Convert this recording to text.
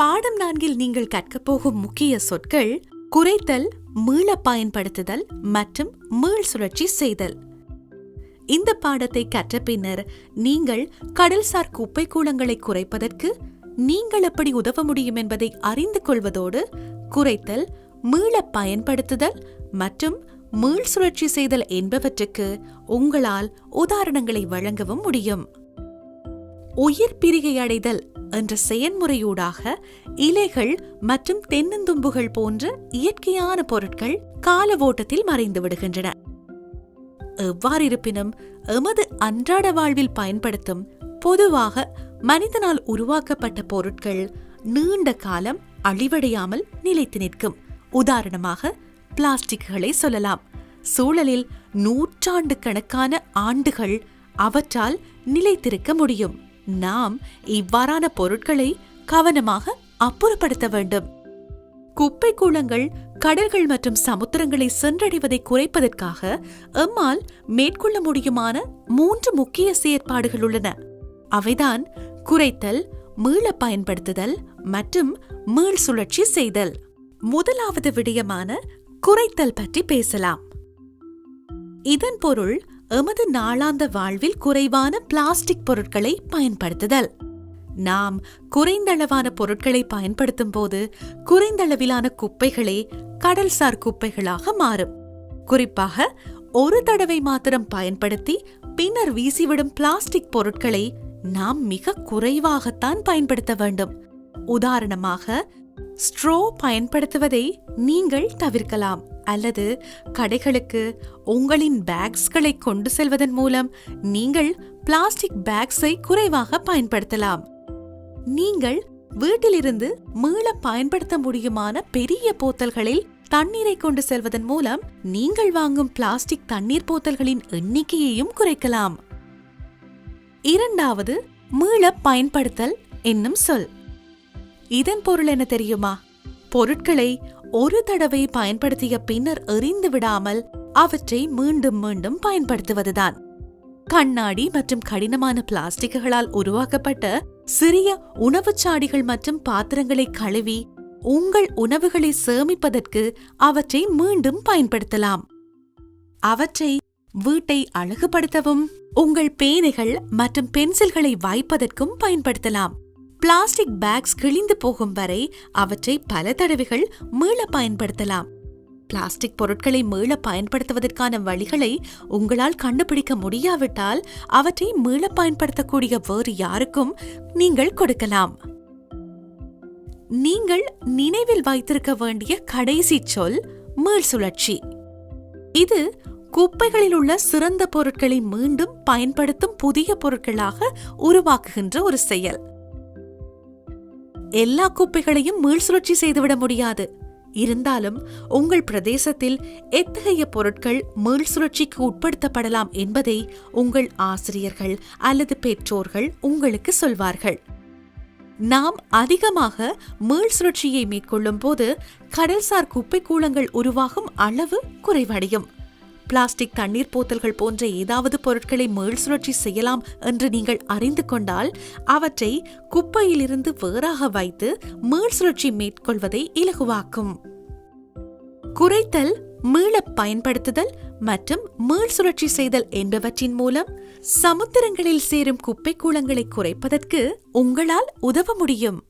பாடம் நான்கில் நீங்கள் கற்கப் போகும் முக்கிய சொற்கள் குறைத்தல் மீள பயன்படுத்துதல் மற்றும் மீள் சுழற்சி செய்தல். இந்த பாடத்தை கற்ற பின்னர் நீங்கள் கடல்சார் குப்பை கூளங்களை குறைப்பதற்கு நீங்கள் எப்படி உதவ முடியும் என்பதை அறிந்து கொள்வதோடு குறைத்தல் மீள பயன்படுத்துதல் மற்றும் மீள் சுழற்சி செய்தல் என்பவற்றுக்கு உங்களால் உதாரணங்களை வழங்கவும் முடியும். உயிர் பிரிகை அடைதல் என்ற செயன்முறையூடாக இலைகள் மற்றும் தென்னந்தும்புகள் போன்ற இயற்கையான பொருட்கள் கால ஓட்டத்தில் மறைந்து விடுகின்றன. எவ்வாறிருப்பினும் எமது அன்றாட வாழ்வில் பயன்படுத்தும் பொதுவாக மனிதனால் உருவாக்கப்பட்ட பொருட்கள் நீண்ட காலம் அழிவடையாமல் நிலைத்து நிற்கும். உதாரணமாக பிளாஸ்டிக்குகளை சொல்லலாம். சூழலில் நூற்றாண்டு கணக்கான ஆண்டுகள் அவற்றால் நிலைத்திருக்க முடியும். நாம் இவ்வாறான பொருட்களை கவனமாக அப்புறப்படுத்த வேண்டும். குப்பை கூளங்கள் கடல்கள் மற்றும் சமுத்திரங்களை சென்றடைவதை குறைப்பதற்காக எம்மால் மேற்கொள்ள முடியுமான மூன்று முக்கிய செயற்பாடுகள் உள்ளன. அவைதான் குறைத்தல் மீள பயன்படுத்துதல் மற்றும் மீள் சுழற்சி செய்தல். முதலாவது விடயமான குறைத்தல் பற்றி பேசலாம். இதன் பொருள் எமது நாளாந்த வாழ்வில் குறைவான பிளாஸ்டிக் பொருட்களை பயன்படுத்துதல். நாம் குறைந்தளவான பொருட்களை பயன்படுத்தும் போது குறைந்தளவிலான குப்பைகளே கடல்சார் குப்பைகளாக மாறும். குறிப்பாக ஒரு தடவை மாத்திரம் பயன்படுத்தி பின்னர் வீசிவிடும் பிளாஸ்டிக் பொருட்களை நாம் மிக குறைவாகத்தான் பயன்படுத்த வேண்டும். உதாரணமாக ஸ்ட்ரோ பயன்படுத்துவதை நீங்கள் தவிர்க்கலாம் அல்லது கடைகளுக்கு உங்களின் பேக்ஸ்களை கொண்டு செல்வதன் மூலம் நீங்கள் பிளாஸ்டிக் பேக்ஸை குறைவாக பயன்படுத்தலாம். நீங்கள் வீட்டிலிருந்து மீள பயன்படுத்த முடியுமான பெரிய போத்தல்களில் தண்ணீரை கொண்டு செல்வதன் மூலம் நீங்கள் வாங்கும் பிளாஸ்டிக் தண்ணீர் போத்தல்களின் எண்ணிக்கையையும் குறைக்கலாம். இரண்டாவது மீள பயன்படுத்தல் என்னும் சொல். இதன் பொருள் என்ன தெரியுமா? பொருட்களை ஒரு தடவை பயன்படுத்திய பின்னர் எறிந்து விடாமல் அவற்றை மீண்டும் மீண்டும் பயன்படுத்துவதுதான். கண்ணாடி மற்றும் கடினமான பிளாஸ்டிக்குகளால் உருவாக்கப்பட்ட சிறிய உணவுச் சாடிகள் மற்றும் பாத்திரங்களை கழுவி உங்கள் உணவுகளை சேமிப்பதற்கு அவற்றை மீண்டும் பயன்படுத்தலாம். அவற்றை வீட்டை அழகுபடுத்தவும் உங்கள் பேனைகள் மற்றும் பென்சில்களை வாய்ப்பதற்கும் பயன்படுத்தலாம். பிளாஸ்டிக் பேக்ஸ் கிழிந்து போகும் வரை அவற்றை பல தடவைகள் மீள பயன்படுத்தலாம். பிளாஸ்டிக் பொருட்களை மீள பயன்படுத்துவதற்கான வழிகளை உங்களால் கண்டுபிடிக்க முடியாவிட்டால் அவற்றை மீள பயன்படுத்தக்கூடிய வேறு யாருக்கும் நீங்கள் கொடுக்கலாம். நீங்கள் நினைவில் வைத்திருக்க வேண்டிய கடைசி சொல் மீள் சுழற்சி. இது குப்பைகளில் உள்ள சிறந்த பொருட்களை மீண்டும் பயன்படுத்தும் புதிய பொருட்களாக உருவாக்குகின்ற ஒரு செயல். எல்லா குப்பைகளையும் மீள் சுழற்சி செய்துவிட முடியாது. இருந்தாலும் உங்கள் பிரதேசத்தில் எத்தகைய பொருட்கள் மீள் சுழற்சிக்கு உட்படுத்தப்படலாம் என்பதை உங்கள் ஆசிரியர்கள் அல்லது பெற்றோர்கள் உங்களுக்கு சொல்வார்கள். நாம் அதிகமாக மீள் சுழற்சியை மேற்கொள்ளும் போது கடல்சார் குப்பை கூளங்கள் உருவாகும் அளவு குறைவடையும். பிளாஸ்டிக் தண்ணீர் போத்தல்கள் போன்ற ஏதாவது பொருட்களை மீள் சுழற்சி செய்யலாம் என்று நீங்கள் அறிந்து கொண்டால் அவற்றை குப்பையிலிருந்து வேறாக வைத்து மீள் சுழற்சி மேற்கொள்வதை இலகுவாக்கும். குறைத்தல் மீள பயன்படுத்துதல் மற்றும் மீள் சுழற்சி செய்தல் என்பவற்றின் மூலம் சமுத்திரங்களில் சேரும் குப்பை கூளங்களை குறைப்பதற்கு உங்களால் உதவ முடியும்.